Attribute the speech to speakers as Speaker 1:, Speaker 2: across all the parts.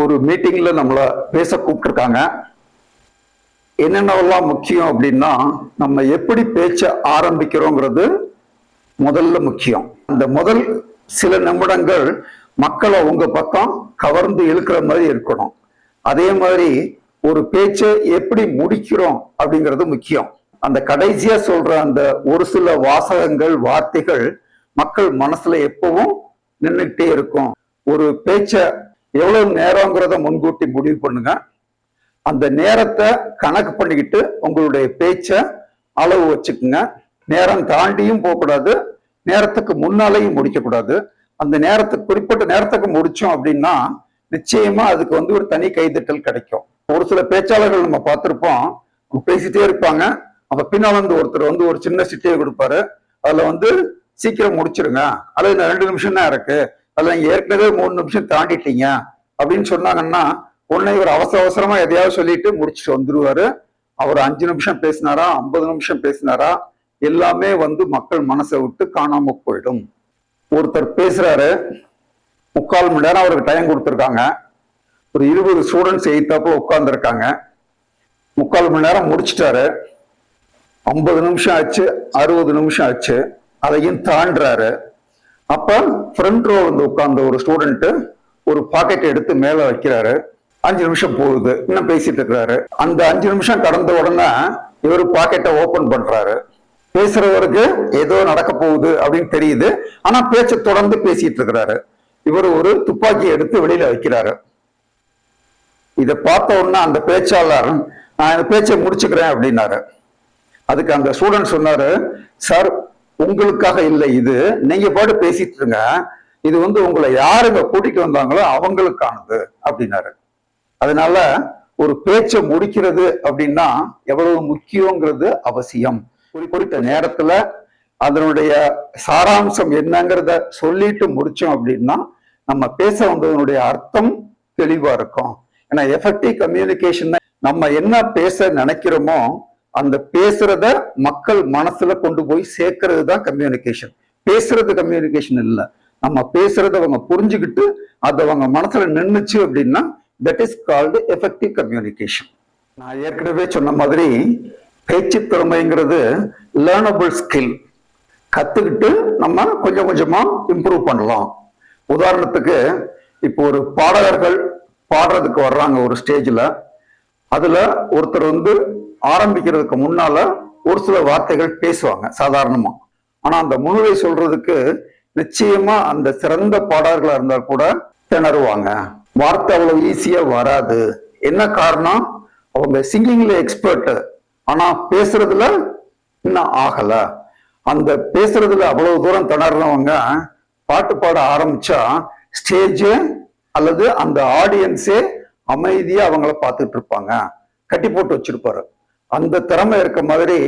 Speaker 1: ஒரு மீட்டிங்கில் நம்மளை பேச கூப்பிட்டுருக்காங்க. என்னென்னலாம் முக்கியம் அப்படின்னா நம்ம எப்படி பேச்ச ஆரம்பிக்கிறோங்கிறது முதல்ல முக்கியம். அந்த முதல் சில நிமிடங்கள் மக்களை உங்க பக்கம் கவர்ந்து இழுக்கிற மாதிரி இருக்கணும். அதே மாதிரி ஒரு பேச்சை எப்படி முடிக்கிறோம் அப்படிங்கிறது முக்கியம். அந்த கடைசியா சொல்ற அந்த ஒரு சில வாசகங்கள் வார்த்தைகள் மக்கள் மனசுல எப்பவும் நின்றுட்டே இருக்கும். ஒரு பேச்ச எவ்வளவு நேரங்கிறத முன்கூட்டி முடிவு பண்ணுங்க. அந்த நேரத்தை கணக்கு பண்ணிக்கிட்டு உங்களுடைய பேச்ச அளவு வச்சுக்குங்க. நேரம் தாண்டியும் போகக்கூடாது. நேரத்துக்கு முன்னாலேயும் முடிக்கக்கூடாது. அந்த நேரத்துக்கு குறிப்பிட்ட நேரத்துக்கு முடிச்சோம் அப்படின்னா நிச்சயமா அதுக்கு வந்து ஒரு தனி கைதட்டல் கிடைக்கும். ஒரு சில பேச்சாளர்கள் நம்ம பார்த்திருப்போம். அவங்க பேசிட்டே இருப்பாங்க. அப்ப பின்னால் வந்து ஒருத்தர் வந்து ஒரு சின்ன சிட்டியை கொடுப்பாரு. அதுல வந்து சீக்கிரம் முடிச்சிருங்க. அது இன்னும் ரெண்டு நிமிஷம் தான் இருக்கு. அதுல ஏற்கனவே மூணு நிமிஷம் தாண்டிட்டீங்க அப்படின்னு சொன்னாங்கன்னா உடனே இவர் அவசர அவசரமா எதையாவது சொல்லிட்டு முடிச்சுட்டு வந்துருவாரு. அவர் அஞ்சு நிமிஷம் பேசினாரா ஐம்பது நிமிஷம் பேசினாரா எல்லாமே வந்து மக்கள் மனசை விட்டு காணாம போயிடும். ஒருத்தர் பேசுறாரு முக்கால் மணி நேரம் அவருக்கு டைம் கொடுத்துருக்காங்க. ஒரு இருபது ஸ்டூடெண்ட்ஸ் எயித்தாப்புல உட்கார்ந்துருக்காங்க. முக்கால் மணி நேரம் முடிச்சிட்டாரு. ஐம்பது நிமிஷம் ஆச்சு அறுபது நிமிஷம் ஆச்சு அதையும் தாண்டுறாரு. அப்ப ஃப்ரண்ட் ரோ வந்து உட்கார்ந்த ஒரு ஸ்டூடெண்ட் ஒரு பாக்கெட் எடுத்து மேல வைக்கிறாரு. அஞ்சு நிமிஷம் போகுது. இன்னும் பேசிட்டு இருக்கிறாரு அந்த அஞ்சு நிமிஷம் கடந்த உடனே இவர் பாக்கெட்டை ஓபன் பண்றாரு. பேசுறவருக்கு ஏதோ நடக்க போகுது அப்படின்னு தெரியுது. ஆனா பேச்சை தொடர்ந்து பேசிட்டு இருக்கிறாரு இவர் ஒரு துப்பாக்கி எடுத்து வெளியில வைக்கிறாரு. இதை பார்த்த உடனே அந்த பேச்சாளர் நான் இந்த பேச்சை முடிச்சுக்கிறேன் அப்படின்னாரு. அதுக்கு அந்த ஸ்டூடெண்ட் சொன்னாரு சார் உங்களுக்காக இல்லை இது. நீங்க பாட்டு பேசிட்டு இருங்க. இது வந்து உங்களை யாருங்க கூட்டிட்டு வந்தாங்களோ அவங்களுக்கானது அப்படின்னாரு. அதனால ஒரு பேச்சை முடிக்கிறது அப்படின்னா எவ்வளவு முக்கியங்கிறது அவசியம். குறிப்பிட்ட குறித்த நேரத்துல அதனுடைய சாராம்சம் என்னங்கிறத சொல்லிட்டு முடிச்சோம் அப்படின்னா நம்ம பேச வந்ததனுடைய அர்த்தம் தெளிவா இருக்கும். ஏன்னா எஃபெக்டிவ் கம்யூனிகேஷன் நம்ம என்ன பேச நினைக்கிறோமோ அந்த பேசுறத மக்கள் மனசுல கொண்டு போய் சேர்க்கறது தான் கம்யூனிகேஷன் பேசுறது கம்யூனிகேஷன் இல்லை. நம்ம பேசுறத அவங்க புரிஞ்சுக்கிட்டு அது அவங்க மனசுல நின்றுச்சு அப்படின்னா that is called effective communication நான் ஏற்கனவே சொன்ன மாதிரி பேச்சு திறமைங்கிறது லேர்னபிள் ஸ்கில் கத்துக்கிட்டு நம்ம கொஞ்சம் கொஞ்சமா இம்ப்ரூவ் பண்ணலாம். உதாரணத்துக்கு இப்போ ஒரு பாடகர்கள் பாடுறதுக்கு வர்றாங்க ஒரு ஸ்டேஜில் அதில் ஒருத்தர் வந்து ஆரம்பிக்கிறதுக்கு முன்னால ஒரு சில வார்த்தைகள் பேசுவாங்க சாதாரணமா. ஆனா அந்த முழுவை சொல்றதுக்கு நிச்சயமா அந்த சிறந்த பாடல்களா இருந்தால் கூட திணறுவாங்க. வார்த்தை அவ்வளவு ஈஸியா வராது. என்ன காரணம்? அவங்க சிங்கிங்ல எக்ஸ்பர்ட் ஆனா பேசுறதுல இன்னும் ஆகல. அந்த பேசுறதுல அவ்வளவு தூரம் திணறவங்க பாட்டு பாட ஆரம்பிச்சா ஸ்டேஜ் அல்லது அந்த ஆடியன்ஸே அமைதியா அவங்கள பார்த்துட்டு இருப்பாங்க. கட்டி போட்டு வச்சிருப்பாரு. அந்த திறமை இருக்க மாதிரி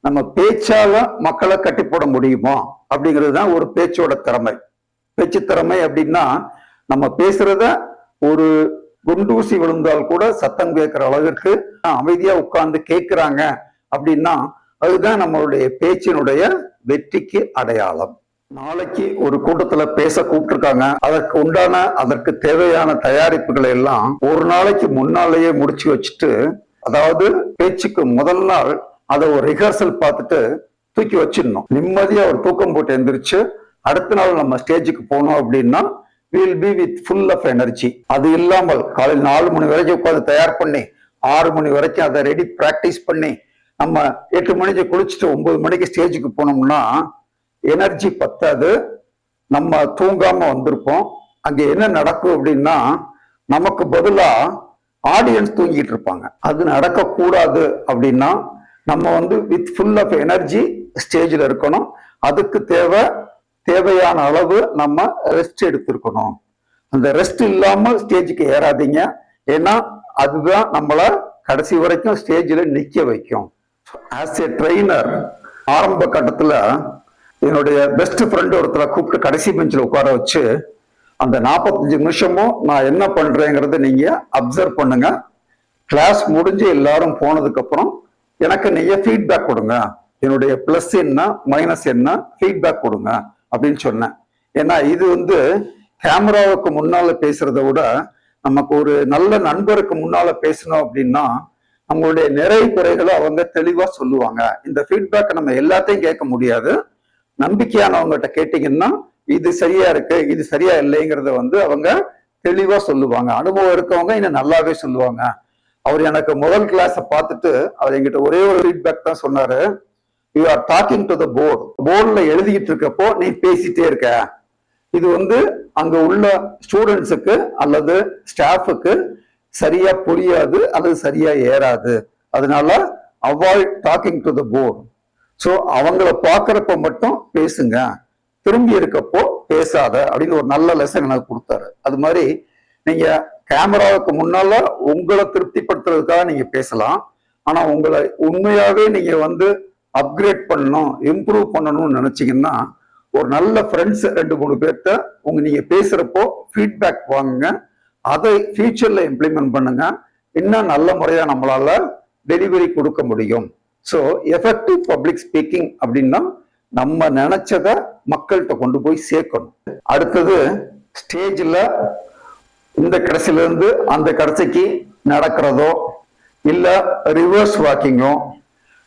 Speaker 1: நம்ம பேச்சால மக்களை கட்டி போட முடியுமா? அப்படிங்கிறது தான் ஒரு பேச்சோட திறமை. பேச்சு திறமை அப்படின்னா நம்ம பேசுறத ஒரு குண்டூசி விழுந்தால் கூட சத்தம் கேட்கிற அளவிற்கு அமைதியா உட்கார்ந்து கேட்கிறாங்க அப்படின்னா அதுதான் நம்மளுடைய பேச்சினுடைய வெற்றிக்கு அடையாளம். நாளைக்கு ஒரு கூட்டத்துல பேச கூப்பிட்டுருக்காங்க. அதற்கு உண்டான அதற்கு தேவையான தயாரிப்புகளை எல்லாம் ஒரு நாளைக்கு முன்னாலேயே முடிச்சு வச்சுட்டு அதாவது பேச்சுக்கு முதல் நாள் அதை ஒரு ரிஹர்சல் பார்த்துட்டு தூக்கி வச்சிடணும். நிம்மதியா ஒரு தூக்கம் போட்டு எந்திரிச்சு அடுத்த நாள் நம்ம ஸ்டேஜுக்கு போனோம் அப்படின்னா will be with full of energy அது இல்லாமல் காலையில் நாலு மணி வரைக்கும் உட்காந்து தயார் பண்ணி ஆறு மணி வரைக்கும் அதை ரெடி ப்ராக்டிஸ் பண்ணி நம்ம எட்டு மணிக்கு குளிச்சுட்டு ஒன்பது மணிக்கு ஸ்டேஜுக்கு போனோம்னா எனர்ஜி பத்தாது. நம்ம தூங்காம வந்திருப்போம். அங்கே என்ன நடக்கும் அப்படின்னா நமக்கு பதிலாக ஆடியன்ஸ் தூங்கிட்டு இருப்பாங்க அது நடக்கக்கூடாது அப்படின்னா நம்ம வந்து வித் ஃபுல் ஆஃப் எனர்ஜி ஸ்டேஜில் இருக்கணும். அதுக்கு தேவை தேவையான அளவு நம்ம ரெஸ்ட் எடுத்திருக்கணும். அந்த ரெஸ்ட் இல்லாமல் ஸ்டேஜுக்கு ஏறாதீங்க. ஏன்னா அதுதான் நம்மளை கடைசி வரைக்கும் ஸ்டேஜில் நிற்க வைக்கும். ஆஸ் ஏ ட்ரெயினர் ஆரம்ப கட்டத்தில் என்னுடைய பெஸ்ட் ஃப்ரெண்டு ஒருத்தரை கூப்பிட்டு கடைசி பெஞ்சில் உட்கார வச்சு அந்த நாற்பத்தஞ்சு நிமிஷமும் நான் என்ன பண்றேங்கிறத நீங்க அப்சர்வ் பண்ணுங்க. கிளாஸ் முடிஞ்சு எல்லாரும் போனதுக்கு அப்புறம் எனக்கு நீங்க ஃபீட்பேக் கொடுங்க. என்னுடைய ப்ளஸ் என்ன மைனஸ் என்ன ஃபீட்பேக் கொடுங்க அப்படின்னு சொன்னேன். ஏன்னா இது வந்து கேமராவுக்கு முன்னால பேசுறத விட நமக்கு ஒரு நல்ல நண்பருக்கு முன்னால பேசணும் அப்படின்னா நம்மளுடைய நிறை குறைகளை அவங்க தெளிவா சொல்லுவாங்க. இந்த ஃபீட்பேக் நம்ம எல்லாத்தையும் கேட்க முடியாது. நம்பிக்கையானவங்ககிட்ட கேட்டீங்கன்னா இது சரியா இருக்கு இது சரியா இல்லைங்கிறத வந்து அவங்க தெளிவா சொல்லுவாங்க. அனுபவம் இருக்கவங்க இன்னும் நல்லாவே சொல்லுவாங்க. அவர் எனக்கு முதல் கிளாஸை பார்த்துட்டு அவர் எங்கிட்ட ஒரே ஒரு ஃபீட்பேக் தான் சொன்னாரு. You are talking to the board போர்டில் எழுதிக்கிட்டு இருக்கப்போ நீ பேசிட்டே இருக்க. இது வந்து அங்க உள்ள ஸ்டூடெண்ட்ஸுக்கு அல்லது ஸ்டாஃபுக்கு சரியா புரியாது அல்லது சரியா ஏறாது. அதனால avoid talking to the board so அவங்கள பார்க்குறப்ப மட்டும் பேசுங்க. திரும்பி இருக்கப்போ பேசாத அப்படின்னு ஒரு நல்ல லெசன் எனக்கு கொடுத்தாரு. அது மாதிரி நீங்க கேமராவுக்கு முன்னால உங்களை திருப்திப்படுத்துறதுக்காக நீங்க பேசலாம். ஆனா உங்களை உண்மையாவே நீங்க வந்து அப்கிரேட் பண்ணணும் இம்ப்ரூவ் பண்ணணும்னு நினைச்சீங்கன்னா ஒரு நல்ல ஃப்ரெண்ட்ஸ் ரெண்டு மூணு பேர்த்த உங்க நீங்க பேசுறப்போ ஃபீட்பேக் வாங்குங்க. அதை ஃபியூச்சர்ல இம்ப்ளிமெண்ட் பண்ணுங்க. இன்னும் நல்ல முறையா நம்மளால டெலிவரி கொடுக்க முடியும். ஸோ எஃபெக்டிவ் பப்ளிக் ஸ்பீக்கிங் அப்படின்னா நம்ம நினைச்சதை மக்கள்கிட்ட கொண்டு போய் சேர்க்கணும். அடுத்தது ஸ்டேஜில் இந்த கடைசியிலேருந்து அந்த கடைசிக்கு நடக்கிறதோ இல்லை ரிவர்ஸ் வாக்கிங்கோ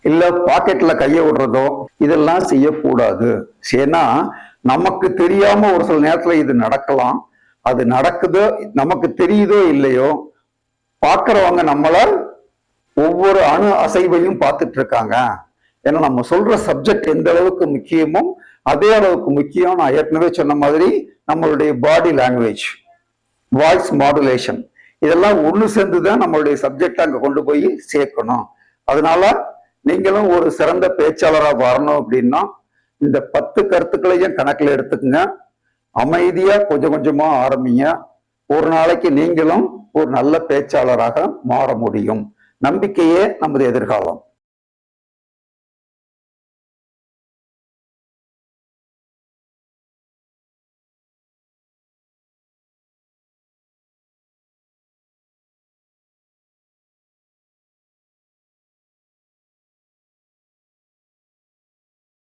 Speaker 1: இல்லை பாக்கெட்டில் கையை விடுறதோ இதெல்லாம் செய்யக்கூடாது. ஏன்னா நமக்கு தெரியாமல் ஒரு சில நேரத்தில் இது நடக்கலாம். அது நடக்குதோ நமக்கு தெரியுதோ இல்லையோ பார்க்குறவங்க நம்மளால் ஒவ்வொரு அணு அசைவையும் பார்த்துட்டு இருக்காங்க. ஏன்னா நம்ம சொல்ற சப்ஜெக்ட் எந்த அளவுக்கு முக்கியமோ அதே அளவுக்கு முக்கியம் நான் ஏற்கனவே சொன்ன மாதிரி நம்மளுடைய பாடி லாங்குவேஜ் வாய்ஸ் மாடுலேஷன் இதெல்லாம் ஒன்று சேர்ந்து தான் நம்மளுடைய சப்ஜெக்டை அங்கே கொண்டு போய் சேர்க்கணும். அதனால நீங்களும் ஒரு சிறந்த பேச்சாளராக வரணும் அப்படின்னா இந்த பத்து கருத்துக்களையும் கணக்கில் எடுத்துக்கங்க. அமைதியாக கொஞ்சம் கொஞ்சமாக ஆரம்பிங்க. ஒரு நாளைக்கு நீங்களும் ஒரு நல்ல பேச்சாளராக மாற முடியும். நம்பிக்கையே நமது எதிர்காலம்.